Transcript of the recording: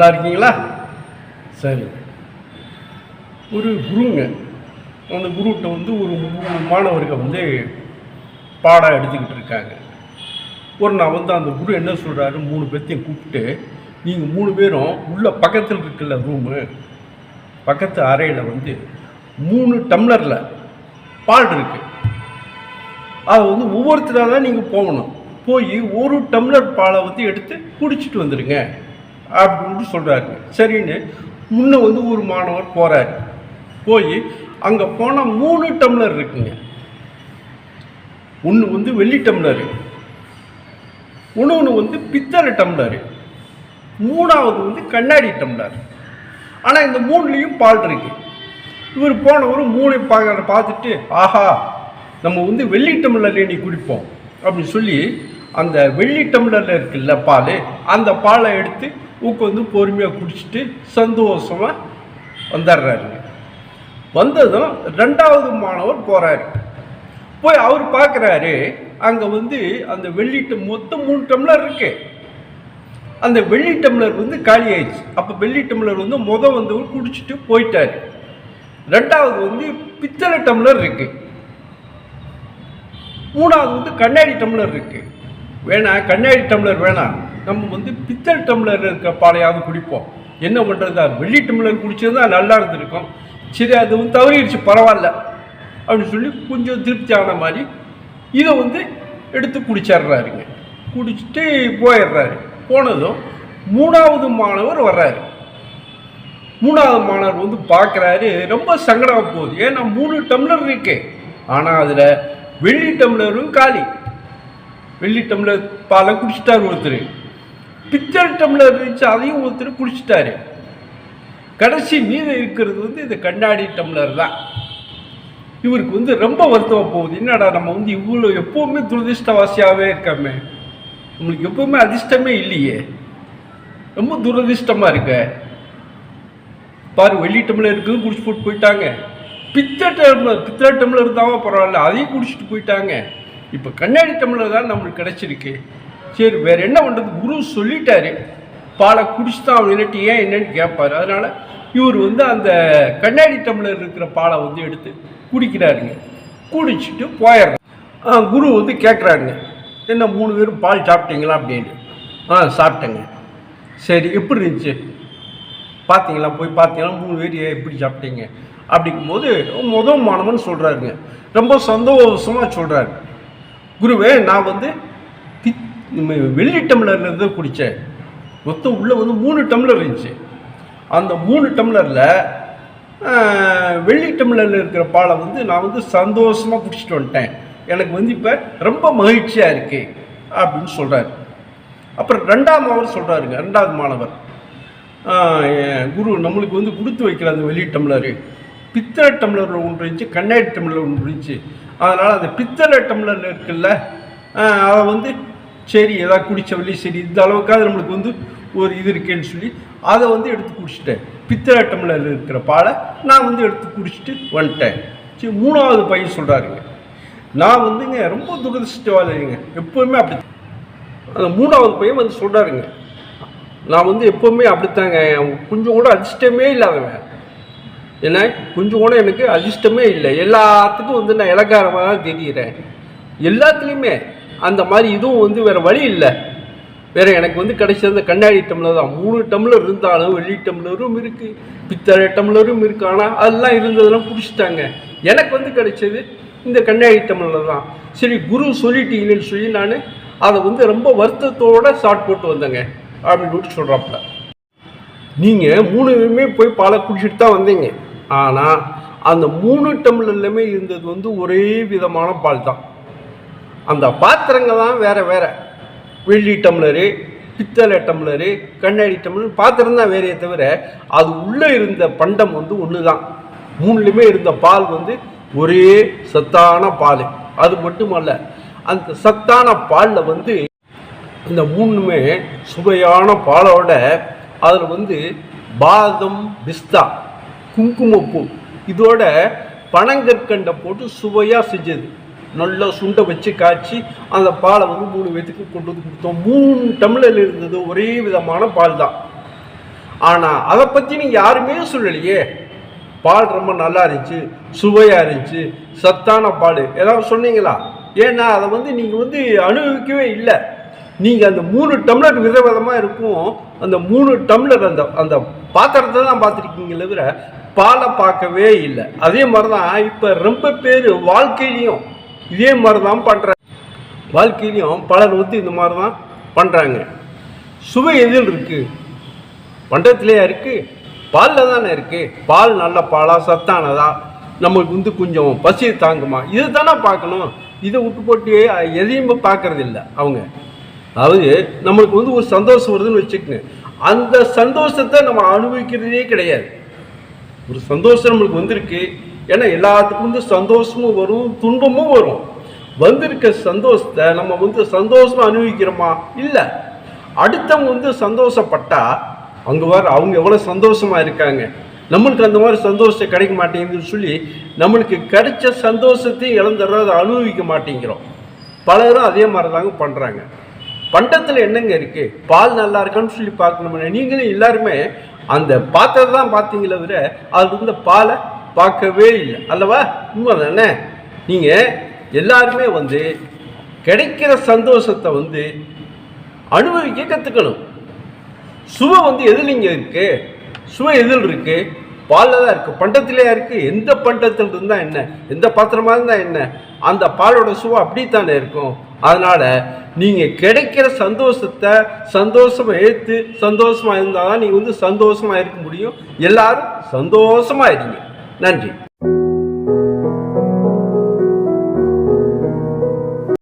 நல்லா இருக்கீங்களா? சரி. ஒரு குருங்க அந்த குருகிட்ட வந்து ஒரு மூணு மாணவர்கள் வந்து பாடம் எடுத்துக்கிட்டு இருக்காங்க. ஒரு நான் வந்து அந்த குரு என்ன சொல்கிறாரு மூணு பேர்த்தையும் கூப்பிட்டு நீங்கள் மூணு பேரும் உள்ள பக்கத்தில் இருக்குல்ல ரூமு பக்கத்து அறையில் வந்து மூணு டம்ளரில் பால் இருக்குது அதை வந்து ஒவ்வொருத்தராக தான் நீங்கள் போகணும். போய் ஒரு டம்ளர் பாலை வந்து எடுத்து குடிச்சிட்டு வந்துடுங்க அப்படின்னு சொல்கிறாரு சரின்னு முன்னே வந்து ஒரு மாணவர் போகிறாரு போய் அங்கே போனால் மூணு டம்ளர் இருக்குங்க. ஒன்று வந்து வெள்ளி டம்ளரு. இன்னொன்று வந்து பித்தளை டம்ளரு. மூணாவது வந்து கண்ணாடி டம்ளர். ஆனால் இந்த மூணுலேயும் பால் இருக்கு. இவர் போனவர் மூணு பார்க்க பார்த்துட்டு ஆஹா நம்ம வந்து வெள்ளி டம்ளர்ல நீ குடிப்போம். அப்படின்னு சொல்லி அந்த வெள்ளி டம்ளரில் இருக்குல்ல பால் அந்த பாலை எடுத்து உட்காந்து பொறுமையாக குடிச்சிட்டு சந்தோஷமாக வந்துடுறாருங்க வந்ததும் ரெண்டாவது மாணவர் போகிறாரு போய் அவர் பார்க்குறாரு அங்கே வந்து அந்த வெள்ளி மொத்தம் மூணு டம்ளர் இருக்கு. அந்த வெள்ளி டம்ளர் வந்து காலி ஆயிடுச்சு. அப்போ வெள்ளி டம்ளர் வந்து முத வந்தவர் குடிச்சிட்டு போயிட்டாரு. ரெண்டாவது வந்து பித்தளை டம்ளர் இருக்கு. மூணாவது வந்து கண்ணாடி டம்ளர் இருக்கு. வேணாம் கண்ணாடி டம்ளர் வேணாம். நம்ம வந்து பித்தளை டம்ளர் இருக்க பாலையாவது குடிப்போம். என்ன பண்ணுறது வெள்ளி டம்ளர் குடிச்சிருந்தா நல்லா இருந்திருக்கும். சரி அது வந்து தவறிடுச்சு பரவாயில்ல. அப்படின்னு சொல்லி கொஞ்சம் திருப்தி ஆன மாதிரி இதை வந்து எடுத்து குடிச்சிடுறாருங்க. குடிச்சிட்டு போயிடுறாரு. போனதும் மூணாவது மாணவர் வர்றாரு. மூணாவது மாணவர் வந்து பார்க்குறாரு ரொம்ப சங்கடம் போகுது. ஏன்னா மூணு டம்ளர் இருக்கு. ஆனால் அதில் வெள்ளி டம்ளரும் காலி. வெள்ளி டம்ளர் பாலை குடிச்சிட்டார் ஒருத்தர். பிச்சர் டம்ளர் இருந்துச்சு அதையும் ஒருத்தர் குடிச்சிட்டாரு. கடைசி மீதம் இருக்கிறது வந்து இந்த கண்ணாடி டம்ளர் தான். இவருக்கு வந்து ரொம்ப வருத்தமாக போகுது. என்னடா நம்ம வந்து இவ்வளோ எப்போவுமே துரதிர்ஷ்டவாசியாகவே இருக்காமே. நம்மளுக்கு எப்போவுமே அதிர்ஷ்டமே இல்லையே. ரொம்ப துரதிர்ஷ்டமாக இருக்க. பாரு வெள்ளி டம்ளர் இருக்குது குடிச்சு போட்டு போயிட்டாங்க. பித்த டம்ளர் பித்தளை டம்ளர் இருந்தாலும் பரவாயில்ல அதையும் குடிச்சிட்டு போயிட்டாங்க. இப்போ கண்ணாடி டம்ளர் தான் நம்மளுக்கு கிடச்சிருக்கு. சரி வேறு என்ன பண்ணுறது குரு சொல்லிட்டாரு. பாலை குடிச்சு தான் அவன் இல்லாட்டி ஏன் என்னன்னு கேட்பாரு அதனால் இவர் வந்து அந்த கண்ணாடி டம்ளர் இருக்கிற பாலை வந்து எடுத்து குடிக்கிறாருங்க. குடிச்சிட்டு போயிடுறாரு. ஆ, குரு வந்து கேட்குறாருங்க என்ன மூணு பேரும் பால் சாப்பிட்டீங்களா அப்படின்னு ஆ சாப்பிட்டேங்க. சரி எப்படி இருந்துச்சு? பார்த்தீங்களா போய் பார்த்தீங்களா மூணு பேர் ஏன் எப்படி சாப்பிட்டீங்க? அப்படிங்கும்போது முதல் மாணவன் சொல்கிறாருங்க ரொம்ப சந்தோஷமாக சொல்கிறாரு குருவே நான் வந்து பித் நம்ம வெள்ளி இருந்து குடித்தேன் மொத்தம் உள்ளே வந்து மூணு டம்ளர் இருந்துச்சு. அந்த மூணு டம்ளரில் வெள்ளி டம்ளரில் இருக்கிற பாலை வந்து நான் வந்து சந்தோஷமாக குடிச்சிட்டு வந்துட்டேன். எனக்கு வந்து இப்போ ரொம்ப மகிழ்ச்சியாக இருக்குது அப்படின்னு சொல்கிறாரு அப்புறம் ரெண்டாம் மாணவர் சொல்கிறாருங்க ரெண்டாவது மாணவர். என் குரு நம்மளுக்கு வந்து கொடுத்து வைக்கிற அந்த வெள்ளி டம்ளரு. பித்தளை டம்ளரில் ஒன்று இருந்துச்சு கண்ணாடி டம்ளர் ஒன்று இருந்துச்சு. அதனால் அந்த பித்தளை டம்ளரில் இருக்குல்ல அதை வந்து சரி ஏதாவது குடித்த சரி இந்த அளவுக்காக நம்மளுக்கு வந்து ஒரு இது இருக்கேன்னு சொல்லி அதை வந்து எடுத்து குடிச்சிட்டேன். பித்தளை டம்ளரில் இருக்கிற பாலை நான் வந்து எடுத்து குடிச்சிட்டு வந்துட்டேன். சரி மூணாவது பையன் சொல்கிறாருங்க நான் வந்துங்க ரொம்ப துரதிருஷ்டவாதிங்க. எப்போவுமே அப்படி அந்த மூணாவது பையன் வந்து சொல்கிறாருங்க நான் வந்து எப்போவுமே அப்படித்தாங்க. கொஞ்சம் கூட அதிர்ஷ்டமே இல்லாதவன். என்ன? கொஞ்சம் கூட எனக்கு அதிர்ஷ்டமே இல்லை. எல்லாத்துக்கும் வந்து நான் இலக்காரமாக தான் தெரிகிறேன் எல்லாத்துலேயுமே அந்த மாதிரி இதுவும் வந்து வேறு வழி இல்லை. வேறு எனக்கு வந்து கிடைச்சது அந்த கண்ணாடி டம்ளர் தான். மூணு டம்ளர் இருந்தாலும் வெள்ளி டம்ளரும் இருக்குது பித்தளை டம்ளரும் இருக்குது ஆனால் அதெல்லாம் இருந்ததெல்லாம் பிடிச்சிட்டாங்க. எனக்கு வந்து கிடைச்சது இந்த கண்ணாடி டம்ளர் தான். சரி குரு சொல்லிட்டீங்கன்னு சொல்லி நான் அதை வந்து ரொம்ப வருத்தத்தோட ஷார்ட் போட்டு வந்தேங்க. அப்படின்னு சொல்லிட்டு சொல்கிறாப்புல நீங்கள் மூணுமே போய் பாலை குடிச்சிட்டு தான் வந்தீங்க. ஆனால் அந்த மூணு டம்ளர்லையுமே இருந்தது வந்து ஒரே விதமான பால் தான் அந்த பாத்திரங்கள் தான் வேறு வேறு. வெள்ளி டம்ளரு பித்தளை டம்ளரு கண்ணாடி டம்ளர் பாத்திரம் தான் வேறையே தவிர அது உள்ளே இருந்த பண்டம் வந்து ஒன்று தான் மூணுலேயுமே இருந்த பால் வந்து ஒரே சத்தான பால். அது மட்டுமல்ல அந்த சத்தான பாலில் வந்து இந்த மூணுமே சுவையான பாலோட அதில் வந்து பாதம் பிஸ்தா குங்குமப்பூ இதோட பனங்கற்கண்டை போட்டு சுவையாக செஞ்சது. நல்லா சுண்டை வச்சு காய்ச்சி அந்த பாலை வந்து மூணு பேத்துக்கு கொண்டு வந்து கொடுத்தோம். மூணு டம்ளர் இருந்தது ஒரே விதமான பால் தான். ஆனால் அதை பற்றி நீங்கள் யாருமே சொல்லலையே. பால் ரொம்ப நல்லா இருந்துச்சு சுவையாக இருந்துச்சு சத்தான பால். ஏதாவது சொன்னீங்களா? ஏன்னா அதை வந்து நீங்கள் வந்து அனுபவிக்கவே இல்லை. நீங்கள் அந்த மூணு டம்ளர் விதவிதமாக இருக்கும். அந்த மூணு டம்ளர் அந்த அந்த பாத்திரத்தை தான் பார்த்துருக்கீங்களே தவிர பாலை பார்க்கவே இல்லை. அதே மாதிரி தான் இப்போ ரொம்ப பேர் வாழ்க்கையிலையும் இதே மாதிரி தான் பண்ணுறாங்க வாழ்க்கையிலையும் பலர் வந்து இந்த மாதிரி தான் பண்ணுறாங்க சுவை எதில் இருக்குது பண்டத்துலேயா இருக்குது பாலில் தானே இருக்குது பால் நல்ல பாலாக சத்தானதா? நமக்கு வந்து கொஞ்சம் பசியை தாங்குமா? இதை தானே பார்க்கணும். இதை விட்டு போட்டு எதையுமே பார்க்கறது இல்லை அவங்க. அதாவது நம்மளுக்கு வந்து ஒரு சந்தோஷம் வருதுன்னு வச்சுக்கோங்க. அந்த சந்தோஷத்தை நம்ம அனுபவிக்கிறதே கிடையாது. ஒரு சந்தோஷம் நம்மளுக்கு வந்திருக்கு. ஏன்னா எல்லாத்துக்கும் வந்து சந்தோஷமும் வரும் துன்பமும் வரும். வந்திருக்க சந்தோஷத்தை நம்ம வந்து சந்தோஷமாக அனுபவிக்கிறோமா? இல்லை. அடுத்தவங்க வந்து சந்தோஷப்பட்டா அங்கே வர அவங்க எவ்வளோ சந்தோஷமாக இருக்காங்க? நம்மளுக்கு அந்த மாதிரி சந்தோஷம் கிடைக்க மாட்டேங்குதுன்னு சொல்லி நம்மளுக்கு கிடைச்ச சந்தோஷத்தையும் இழந்துடுறோம் அதை அனுபவிக்க மாட்டேங்கிறோம். பலரும் அதே மாதிரி தாங்க பண்ணுறாங்க பண்டத்தில் என்னங்க இருக்குது பால் நல்லா இருக்கான்னு சொல்லி பார்க்கணும் நீங்களும் எல்லாருமே அந்த பாத்திரத்தை தான் பார்த்தீங்களே தவிர அது வந்து பாலை பார்க்கவே இல்லை. அல்லவா? உண்மை தானே நீங்கள் எல்லாருமே வந்து கிடைக்கிற சந்தோஷத்தை வந்து அனுபவிக்க கற்றுக்கணும் சுவை வந்து எதில் இங்கே இருக்கு? சுவை எதில் இருக்கு? பாலில் தான் இருக்குது பண்டத்திலேயா இருக்குது எந்த பண்டத்தில் இருந்தால் என்ன? எந்த பாத்திரமாக இருந்தால் என்ன? அந்த பாலோட சுவை அப்படித்தானே இருக்கும். அதனால் நீங்கள் கிடைக்கிற சந்தோஷத்தை சந்தோஷமாக ஏற்று சந்தோஷமாக இருந்தால் தான் நீங்கள் வந்து சந்தோஷமாக இருக்க முடியும். எல்லாரும் சந்தோஷமா இருங்க. நன்றி.